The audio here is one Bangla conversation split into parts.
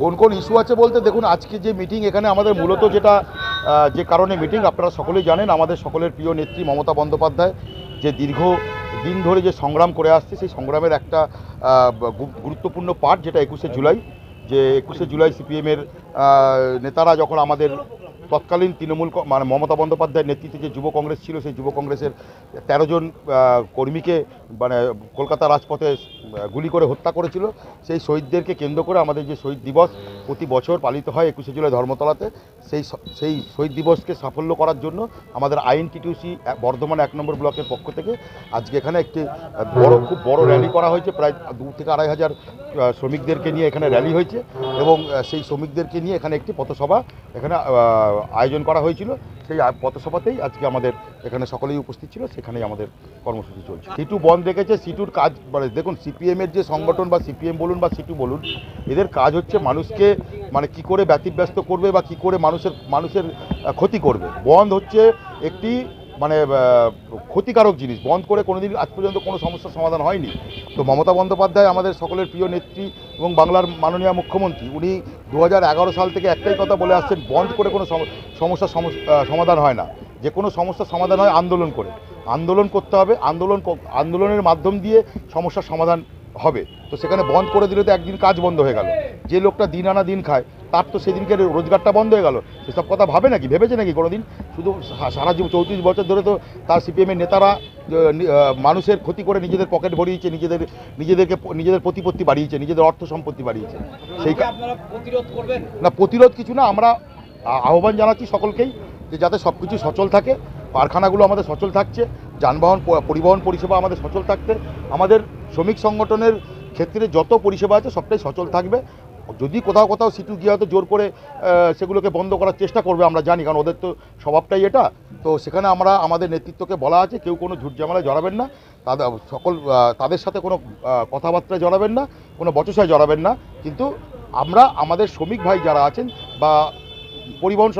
কোন কোন ইস্যু আছে বলতে দেখুন, আজকে যে মিটিং এখানে আমাদের মূলত যেটা যে কারণে মিটিং আপনারা সকলেই জানেন, আমাদের সকলের প্রিয় নেত্রী মমতা বন্দ্যোপাধ্যায়, যে দীর্ঘ দিন ধরে যে সংগ্রাম করে আসছে, সেই সংগ্রামের একটা গুরুত্বপূর্ণ পার্ট যেটা একুশে জুলাই, যে একুশে জুলাই সিপিএমের নেতারা যখন আমাদের তৎকালীন তৃণমূল মানে মমতা বন্দ্যোপাধ্যায়ের নেতৃত্বে যে যুব কংগ্রেস ছিল, সেই যুব কংগ্রেসের তেরো জন কর্মীকে মানে কলকাতা রাজপথে গুলি করে হত্যা করেছিল। সেই শহীদদেরকে কেন্দ্র করে আমাদের যে শহীদ দিবস প্রতি বছর পালিত হয় একুশে জুলাই ধর্মতলাতে, সেই সেই শহীদ দিবসকে সাফল্য করার জন্য আমাদের আইএনটিটিউসি বর্ধমান এক নম্বর ব্লকের পক্ষ থেকে আজকে এখানে একটি বড়, খুব বড় র্যালি করা হয়েছে। প্রায় দু থেকে আড়াই হাজার শ্রমিকদেরকে নিয়ে এখানে র্যালি হয়েছে এবং সেই শ্রমিকদেরকে নিয়ে এখানে একটি পথসভা, এখানে আয়োজন করা হয়েছিল, সেই পথসভাতেই আজকে আমাদের এখানে সকলেই উপস্থিত ছিল, সেখানেই আমাদের কর্মসূচি চলছে। সিটু বন্ধ রেখেছে সিটুর কাজ মানে দেখুন সিপিএমের যে সংগঠন বা সিপিএম বলুন বা সিটু বলুন, এদের কাজ হচ্ছে মানুষকে মানে কি করে ব্যতিব্যস্ত করবে বা কি করে মানুষের মানুষের ক্ষতি করবে। বন্ধ হচ্ছে একটি মানে ক্ষতিকারক জিনিস। বন্ধ করে কোনোদিন আজ পর্যন্ত কোনো সমস্যার সমাধান হয়নি। তো মমতা বন্দ্যোপাধ্যায়, আমাদের সকলের প্রিয় নেত্রী এবং বাংলার মাননীয় মুখ্যমন্ত্রী, উনি দু হাজার এগারো সাল থেকে একটাই কথা বলে আসছেন, বন্ধ করে কোনো সম- সমস্যার সমস- সমাধান হয় না। যে কোনো সমস্যার সমাধান হয় আন্দোলন করে। আন্দোলন করতে হবে, আন্দোলন আন্দোলনের মাধ্যম দিয়ে সমস্যার সমাধান হবে। তো সেখানে বন্ধ করে দিলে তো একদিন কাজ বন্ধ হয়ে গেল। যে লোকটা দিন আনা দিন খায়, তার তো সেদিনকে রোজগারটা বন্ধ হয়ে গেল। সেসব কথা ভাবে নাকি? ভেবেছে নাকি কোনোদিন? শুধু সারা জীবন চৌত্রিশ বছর ধরে তো তার সিপিএমের নেতারা মানুষের ক্ষতি করে নিজেদের পকেট ভরিয়েছে নিজেদের নিজেদেরকে নিজেদের প্রতিপত্তি বাড়িয়েছে নিজেদের অর্থ সম্পত্তি বাড়িয়েছে। সেই প্রতিরোধ করবেন? না প্রতিরোধ কিছু না আমরা আহ্বান জানাচ্ছি সকলকেই যে যাতে সব কিছু সচল থাকে কারখানাগুলো আমাদের সচল থাকছে যানবাহন পরিবহন পরিষেবা আমাদের সচল থাকতে আমাদের শ্রমিক সংগঠনের ক্ষেত্রে যত পরিষেবা আছে সবটাই সচল থাকবে যদি কোথাও কোথাও সিটু গিয়ে হয়তো জোর করে সেগুলোকে বন্ধ করার চেষ্টা করবে আমরা জানি কারণ ওদের তো স্বভাবটাই এটা। তো সেখানে আমরা আমাদের নেতৃত্বকে বলা আছে কেউ কোনো ঝুট ঝামেলায় জড়াবেন না। তাদের সকল তাদের সাথে কোনো কথাবার্তায় জড়াবেন না কোনো বচসায় জড়াবেন না। কিন্তু আমরা আমাদের শ্রমিক ভাই যারা আছেন বা পরিবহন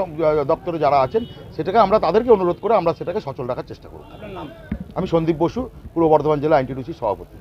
দপ্তরে যারা আছেন সেটাকে আমরা তাদেরকে অনুরোধ করে আমরা সেটাকে সচল রাখার চেষ্টা করব। আমি সন্দীপ বসু পূর্ব বর্ধমান জেলা আইনটিডিউসি সভাপতি।